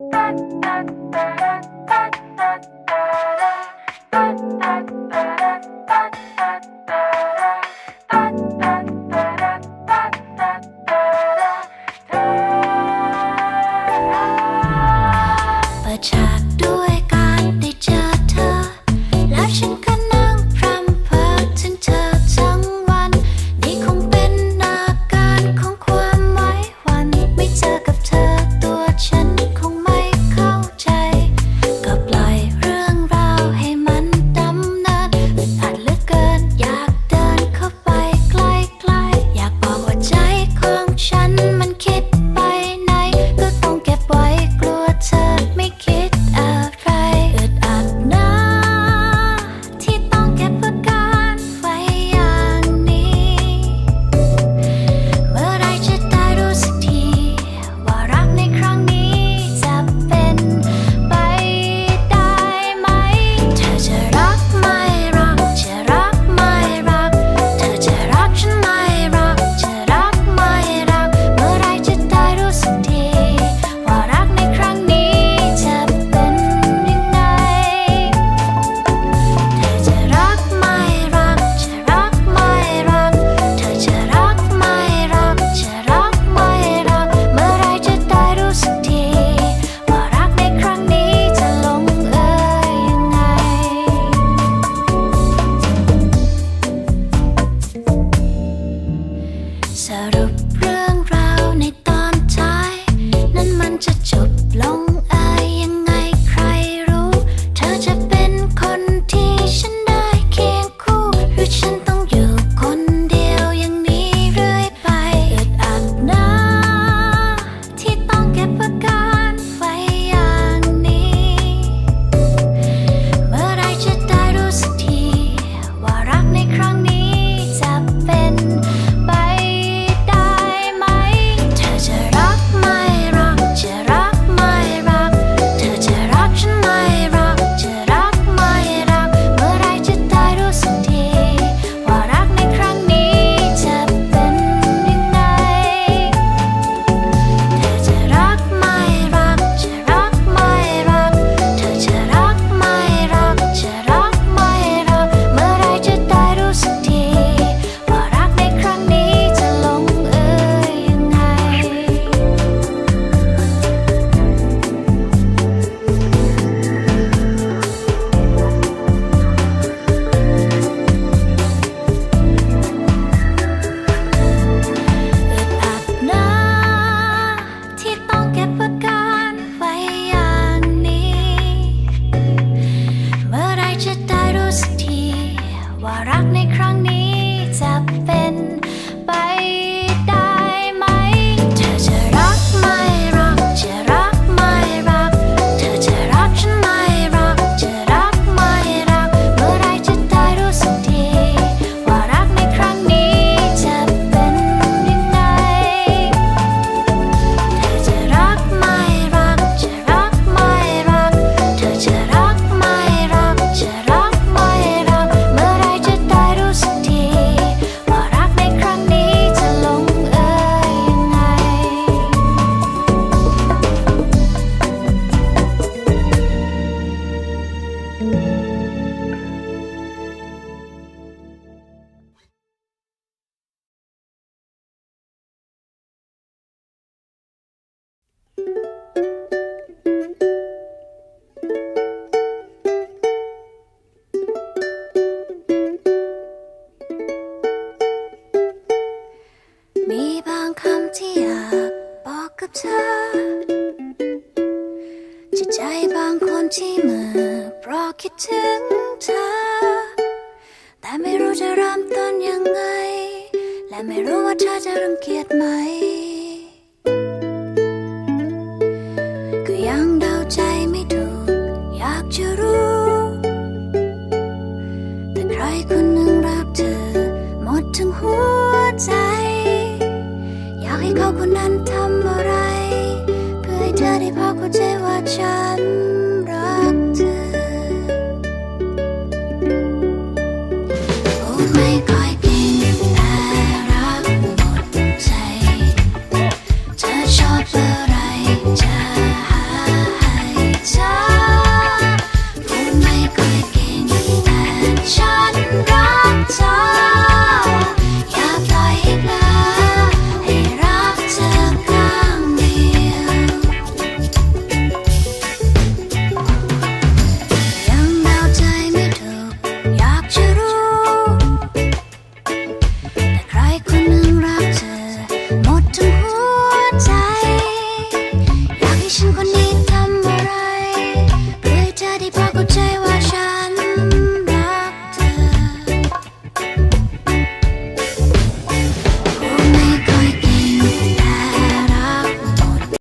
Thank you. จะได้รู้สักที ว่ารักในครั้งนี้ เธอจิใจบางคนที่เมื่อเพราะคิดถึงเธอ แต่ไม่รู้จะเริ่มต้นยังไง และไม่รู้ว่าเธอจะรังเกียจไหม 不ะว่